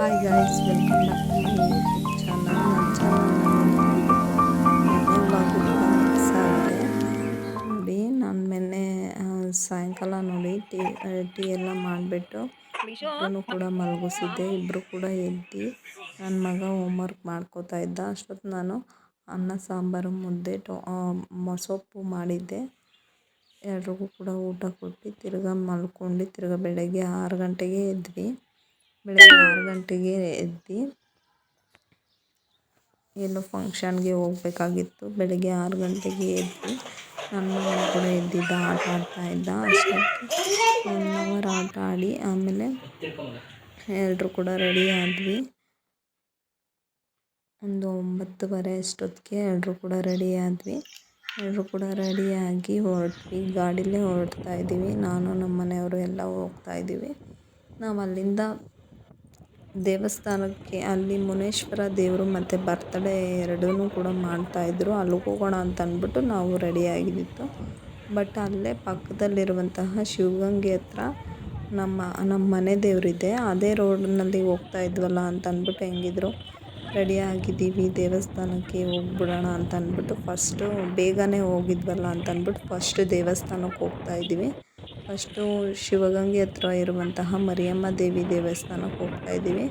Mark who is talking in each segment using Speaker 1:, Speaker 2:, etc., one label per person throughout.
Speaker 1: Hi guys welcome back to my YouTube channel ನನ್ನ channel ನೋಡಿ ನಾನು ಮೊನ್ನೆ ಸಾಯಂಕಾಲ ನೋಡಿ ಟೀ ಟೀ ಎಲ್ಲ ಮಾಡಿಬಿಟ್ಟು ಇಬ್ಬರೂ ಕೂಡ ಮಲಗಿಸಿದ್ದೆ ಇಬ್ಬರು ಕೂಡ ಎದ್ದು ನನ್ನ ಮಗ ಹೋಮ್ವರ್ಕ್ ಮಾಡ್ಕೋತಾ ಇದ್ದ ಅಷ್ಟೊತ್ತು ನಾನು ಅನ್ನ ಸಾಂಬಾರು ಮುದ್ದೆ ಟೊ ಮೊಸೊಪ್ಪು ಮಾಡಿದ್ದೆ ಎಲ್ರಿಗೂ ಕೂಡ ಊಟ ಕೊಟ್ಟು, ತಿರ್ಗಾ ಮಲ್ಕೊಂಡು, ತಿರ್ಗಾ ಬೆಳಗ್ಗೆ ಆರು ಗಂಟೆಗೆ ಎದ್ವಿ. ಬೆಳಗ್ಗೆ ಆರು ಗಂಟೆಗೆ ಎದ್ದು ಏನೋ ಫಂಕ್ಷನ್ಗೆ ಹೋಗಬೇಕಾಗಿತ್ತು. ಬೆಳಗ್ಗೆ ಆರು ಗಂಟೆಗೆ ಎದ್ದು ನನ್ನ ಮಗ ಕೂಡ ಎದ್ದಿದ್ದ ಆಟ ಆಡ್ತಾ ಇದ್ದ. ಅಷ್ಟಕ್ಕೆ ಒನ್ ಆಟ ಆಡಿ ಆಮೇಲೆ ಎಲ್ಲರೂ ಕೂಡ ರೆಡಿ ಆದ್ವಿ. ಒಂದು ಒಂಬತ್ತುವರೆ ಅಷ್ಟೊತ್ತಿಗೆ ಎಲ್ಲರೂ ಕೂಡ ರೆಡಿ ಆದ್ವಿ. ಎಲ್ಲರೂ ಕೂಡ ರೆಡಿಯಾಗಿ ಹೊರಟ್ವಿ. ಗಾಡೀಲೇ ಹೊರಡ್ತಾ ಇದ್ದೀವಿ. ನಾನು ನಮ್ಮ ಮನೆಯವರು ಎಲ್ಲ ಹೋಗ್ತಾ ಇದ್ದೀವಿ. ನಾವು ಅಲ್ಲಿಂದ ದೇವಸ್ಥಾನಕ್ಕೆ ಅಲ್ಲಿ ಮುನೇಶ್ವರ ದೇವರು ಮತ್ತು ಬರ್ತಡೇ ಎರಡೂ ಕೂಡ ಮಾಡ್ತಾಯಿದ್ರು ಅಲ್ಲಿಗೆ ಹೋಗೋಣ ಅಂತ ಅಂದ್ಬಿಟ್ಟು ನಾವು ರೆಡಿಯಾಗಿದ್ದಿತ್ತು ಬಟ್ ಅಲ್ಲೇ ಪಕ್ಕದಲ್ಲಿರುವಂತಹ ಶಿವಗಂಗೆ ಹತ್ರ ನಮ್ಮ ನಮ್ಮ ಮನೆ ದೇವರಿದೆ. ಅದೇ ರೋಡ್ನಲ್ಲಿ ಹೋಗ್ತಾ ಇದ್ವಲ್ಲ ಅಂತ ಅಂದ್ಬಿಟ್ಟು ಹೆಂಗಿದ್ರು? ರೆಡಿ ಆಗಿದ್ದೀವಿ, ದೇವಸ್ಥಾನಕ್ಕೆ ಹೋಗ್ಬಿಡೋಣ ಅಂತ ಅಂದ್ಬಿಟ್ಟು ಫಸ್ಟು ಬೇಗನೆ ಹೋಗಿದ್ವಲ್ಲ ಅಂತ ಅಂದ್ಬಿಟ್ಟು ಫಸ್ಟ್ ದೇವಸ್ಥಾನಕ್ಕೆ ಹೋಗ್ತಾ ಇದ್ದೀವಿ. ಫಸ್ಟು ಶಿವಗಂಗೆ ಹತ್ರ ಇರುವಂತಹ ಮರಿಯಮ್ಮ ದೇವಿ ದೇವಸ್ಥಾನಕ್ಕೆ ಹೋಗ್ತಾ ಇದ್ದೀವಿ.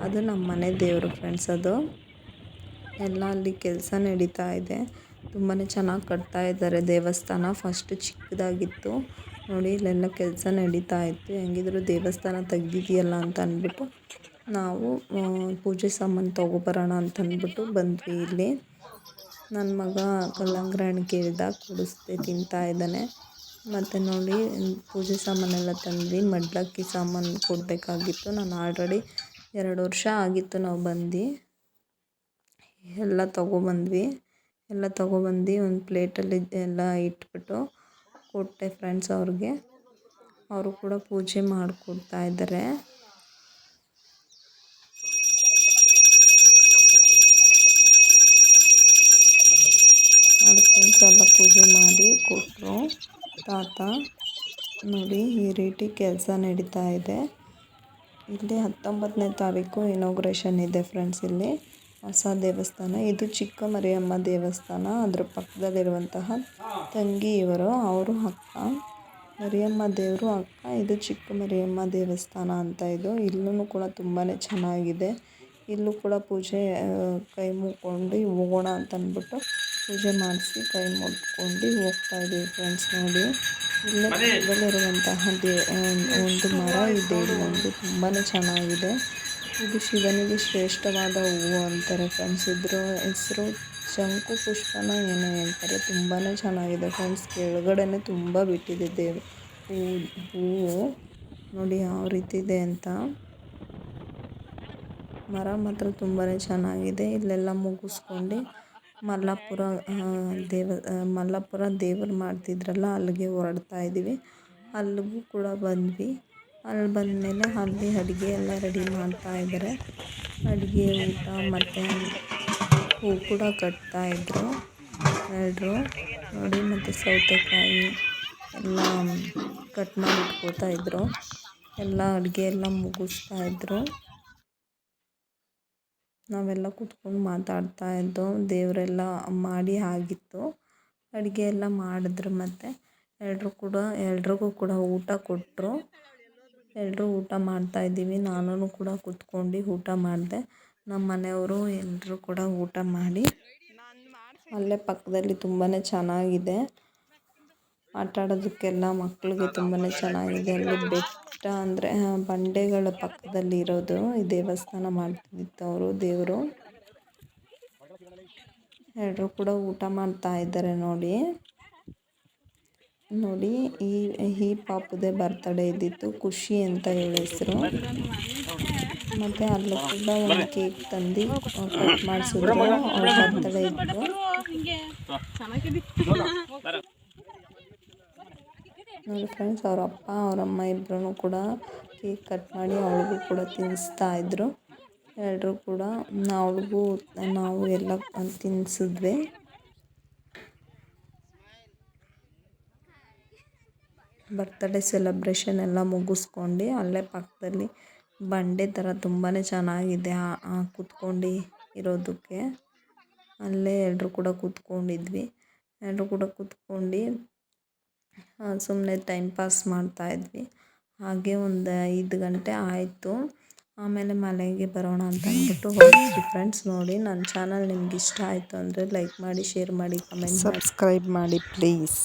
Speaker 1: ಅದು ನಮ್ಮ ಮನೆ ದೇವರು ಫ್ರೆಂಡ್ಸ್ ಅದು. ಎಲ್ಲ ಅಲ್ಲಿ ಕೆಲಸ ನಡೀತಾ ಇದೆ. ತುಂಬಾ ಚೆನ್ನಾಗಿ ಕಟ್ತಾ ಇದ್ದಾರೆ ದೇವಸ್ಥಾನ. ಫಸ್ಟ್ ಚಿಕ್ಕದಾಗಿತ್ತು. ನೋಡಿ, ಇಲ್ಲೆಲ್ಲ ಕೆಲಸ ನಡೀತಾ ಇತ್ತು. ಹೆಂಗಿದ್ರು ದೇವಸ್ಥಾನ ತೆಗ್ದಿದೆಯಲ್ಲ ಅಂತ ಅಂದ್ಬಿಟ್ಟು ನಾವು ಪೂಜೆ ಸಾಮಾನು ತೊಗೊಬರೋಣ ಅಂತ ಅಂದ್ಬಿಟ್ಟು ಬಂದ್ವಿ ಇಲ್ಲಿ. ನನ್ನ ಮಗ ಕಲ್ಲಂಗಡಿ ಕೇಳಿದ ಕುಡಿಸ್ದೆ ತಿಂತಾ ಇದ್ದಾನೆ. ಮತ್ತು ನೋಡಿ, ಪೂಜೆ ಸಾಮಾನೆಲ್ಲ ತಂದ್ವಿ ಮಡ್ಲಕ್ಕಿ ಸಾಮಾನು ಕೊಡಬೇಕಾಗಿತ್ತು. ನಾನು ಆಲ್ರೆಡಿ ಎರಡು ವರ್ಷ ಆಗಿತ್ತು ನಾವು ಬಂದು. ಎಲ್ಲ ತೊಗೊಬಂದ್ವಿ. ಎಲ್ಲ ತೊಗೊಬಂದು ಒಂದು ಪ್ಲೇಟಲ್ಲಿ ಎಲ್ಲ ಇಟ್ಬಿಟ್ಟು ಕೊಟ್ಟೆ ಫ್ರೆಂಡ್ಸ್ ಅವ್ರಿಗೆ. ಅವರು ಕೂಡ ಪೂಜೆ ಮಾಡಿಕೊಡ್ತಾ ಇದ್ದಾರೆ. ನೋಡಿ ಫ್ರೆಂಡ್ಸ್ ಎಲ್ಲ ಪೂಜೆ ಮಾಡಿ ಕೊಟ್ಟರು ತಾತ ನೋಡಿ ಈ ರೀತಿ ಕೆಲಸ ನಡೀತಾ ಇದೆ. ಇಲ್ಲಿ ಹತ್ತೊಂಬತ್ತನೇ ತಾರೀಕು ಇನಾಗ್ರೇಷನ್ ಇದೆ ಫ್ರೆಂಡ್ಸ್ ಇಲ್ಲಿ. ಹೊಸ ದೇವಸ್ಥಾನ. ಇದು ಚಿಕ್ಕ ಮರಿಯಮ್ಮ ದೇವಸ್ಥಾನ. ಅದರ ಪಕ್ಕದಲ್ಲಿರುವಂತಹ ತಂಗಿ ಇವರು, ಅವರು ಅಕ್ಕ. ಮರಿಯಮ್ಮ ದೇವರು ಅಕ್ಕ. ಇದು ಚಿಕ್ಕ ಮರಿಯಮ್ಮ ದೇವಸ್ಥಾನ ಅಂತ ಇದು. ಇಲ್ಲೂ ಕೂಡ ತುಂಬಾ ಚೆನ್ನಾಗಿದೆ. ಇಲ್ಲೂ ಕೂಡ ಪೂಜೆ ಕೈ ಮುಗ್ಕೊಂಡು ಹೋಗೋಣ ಅಂತ ಅಂದ್ಬಿಟ್ಟು ಪೂಜೆ ಮಾಡಿಸಿ ಕೈ ಮುಟ್ಕೊಂಡು ಹೋಗ್ತಾ ಇದ್ದೀವಿ ಫ್ರೆಂಡ್ಸ್ ನೋಡಿ. ಇಲ್ಲೇ ಪಕ್ಕದಲ್ಲಿರುವಂತಹ ದೇ ಒಂದು ಮರ ಇದೆ. ಇಲ್ಲೊಂದು ತುಂಬಾ ಚೆನ್ನಾಗಿದೆ. ಇದು ಶಿವನಿಗೆ ಶ್ರೇಷ್ಠವಾದ ಹೂವು ಅಂತಾರೆ ಫ್ರೆಂಡ್ಸ್ ಇದ್ರ ಹೆಸರು ಶಂಕು ಪುಷ್ಪನ ಏನೋ ಹೇಳ್ತಾರೆ ತುಂಬಾ ಚೆನ್ನಾಗಿದೆ ಫ್ರೆಂಡ್ಸ್ ಕೆಳಗಡೆನೆ ತುಂಬ ಬಿಟ್ಟಿದೆ ದೇವ್ ಹೂವು ಹೂವು. ನೋಡಿ ಯಾವ ರೀತಿ ಇದೆ ಅಂತ. ಮರ ಮಾತ್ರ ತುಂಬಾ ಚೆನ್ನಾಗಿದೆ. ಇಲ್ಲೆಲ್ಲ ಮುಗಿಸ್ಕೊಂಡು ಮಲ್ಲಾಪುರ ದೇವ ಮಲ್ಲಾಪುರ ದೇವರು ಮಾಡ್ತಿದ್ರಲ್ಲ, ಅಲ್ಲಿಗೆ ಹೊರಡ್ತಾ ಇದ್ದೀವಿ ಅಲ್ಲಿಗೂ ಕೂಡ ಬಂದ್ವಿ. ಅಲ್ಲಿ ಬಂದಮೇಲೆ ಅಲ್ಲಿ ಅಡುಗೆ ಎಲ್ಲ ರೆಡಿ ಮಾಡ್ತಾ ಇದ್ದಾರೆ ಅಡುಗೆ, ಊಟ, ಮತ್ತು ಹೂ ಕೂಡ ಕಟ್ತಾಯಿದ್ರು ಎರಡರು ನೋಡಿ, ಮತ್ತು ಸೌತೆಕಾಯಿ ಎಲ್ಲ ಕಟ್ ಮಾಡಿ ಇಟ್ಕೋತಾ ಇದ್ರು. ಎಲ್ಲ ಅಡುಗೆ ಎಲ್ಲ ಮುಗಿಸ್ತಾ ಇದ್ರು. ನಾವೆಲ್ಲ ಕೂತ್ಕೊಂಡು ಮಾತಾಡ್ತಾ ಇದ್ದೋ, ದೇವರೆಲ್ಲ ಮಾಡಿ ಆಗಿತ್ತು, ಅಡುಗೆ ಎಲ್ಲ ಮಾಡಿದ್ರು ಮತ್ತು. ಎಲ್ಲರೂ ಕೂಡ, ಎಲ್ರಿಗೂ ಕೂಡ ಊಟ ಕೊಟ್ಟರು ಎಲ್ಲರೂ ಊಟ ಮಾಡ್ತಾ ಇದ್ದೀವಿ. ನಾನೂ ಕೂಡ ಕೂತ್ಕೊಂಡು ಊಟ ಮಾಡಿದೆ. ನಮ್ಮ ಮನೆಯವರು ಎಲ್ಲರೂ ಕೂಡ ಊಟ ಮಾಡಿ. ಅಲ್ಲೇ ಪಕ್ಕದಲ್ಲಿ ತುಂಬಾ ಚೆನ್ನಾಗಿದೆ. ಆಟ ಆಡೋದಕ್ಕೆಲ್ಲ ಮಕ್ಕಳಿಗೆ ತುಂಬಾ ಚೆನ್ನಾಗಿದೆ. ಅಲ್ಲಿ ಬೆಟ್ಟ ಅಂದರೆ ಬಂಡೆಗಳ ಪಕ್ಕದಲ್ಲಿ ಇರೋದು. ಈ ದೇವಸ್ಥಾನ ಮಾಡ್ತಿದ್ದಿತ್ತು ಅವರು, ದೇವರು. ಎಲ್ಲರೂ ಕೂಡ ಊಟ ಮಾಡ್ತಾ ಇದ್ದಾರೆ ನೋಡಿ. ನೋಡಿ, ಈ ಈ ಪಾಪುದೇ ಬರ್ತಡೇ ಇದ್ದಿತ್ತು. ಖುಷಿ ಅಂತ ಹೇಳಿ ಹೆಸರು. ಮತ್ತು ಅಲ್ಲೂ ಕೂಡ ಒಂದು ಕೇಕ್ ತಂದು ಕಟ್ ಮಾಡಿಸಿದ್ರು. ಅವ್ರ ಬರ್ತಡೇ ಇತ್ತು. ನೋಡಿ ಫ್ರೆಂಡ್ಸ್ ಅವ್ರ ಅಪ್ಪ, ಅವ್ರ ಅಮ್ಮ ಇಬ್ಬರೂ ಕೂಡ ಕೇಕ್ ಕಟ್ ಮಾಡಿ ಅವಳಿಗೂ ಕೂಡ ತಿನ್ನಿಸ್ತಾ ಇದ್ದರು ಎಲ್ಲರೂ ಕೂಡ ಅವಳಿಗೂ ನಾವು ಎಲ್ಲ ತಿನ್ನಿಸಿದ್ವಿ ಬರ್ತ್ಡೇ ಸೆಲೆಬ್ರೇಷನ್ ಎಲ್ಲ ಮುಗಿಸ್ಕೊಂಡು ಅಲ್ಲೇ ಪಕ್ಕದಲ್ಲಿ ಬಂಡೆ ಥರ ತುಂಬಾ ಚೆನ್ನಾಗಿದೆ. ಕೂತ್ಕೊಂಡು ಇರೋದಕ್ಕೆ ಅಲ್ಲೇ ಎಲ್ಲರೂ ಕೂಡ ಕೂತ್ಕೊಂಡಿದ್ವಿ. ಎಲ್ಲರೂ ಕೂಡ ಕೂತ್ಕೊಂಡು ಸುಮ್ಮನೆ ಟೈಮ್ ಪಾಸ್ ಮಾಡ್ತಾ ಇದ್ವಿ. ಹಾಗೆ ಒಂದು ಐದು ಗಂಟೆ ಆಯಿತು. ಆಮೇಲೆ ಮನೆಗೆ ಬರೋಣ ಅಂತ ಅಂದ್ಬಿಟ್ಟು ಹೊರಟ್ವಿ ಫ್ರೆಂಡ್ಸ್ ನೋಡಿ. ನನ್ನ ಚಾನಲ್ ನಿಮ್ಗೆ ಇಷ್ಟ ಆಯಿತು ಅಂದರೆ ಲೈಕ್ ಮಾಡಿ ಶೇರ್ ಮಾಡಿ ಕಮೆಂಟ್
Speaker 2: ಸಬ್ಸ್ಕ್ರೈಬ್ ಮಾಡಿ ಪ್ಲೀಸ್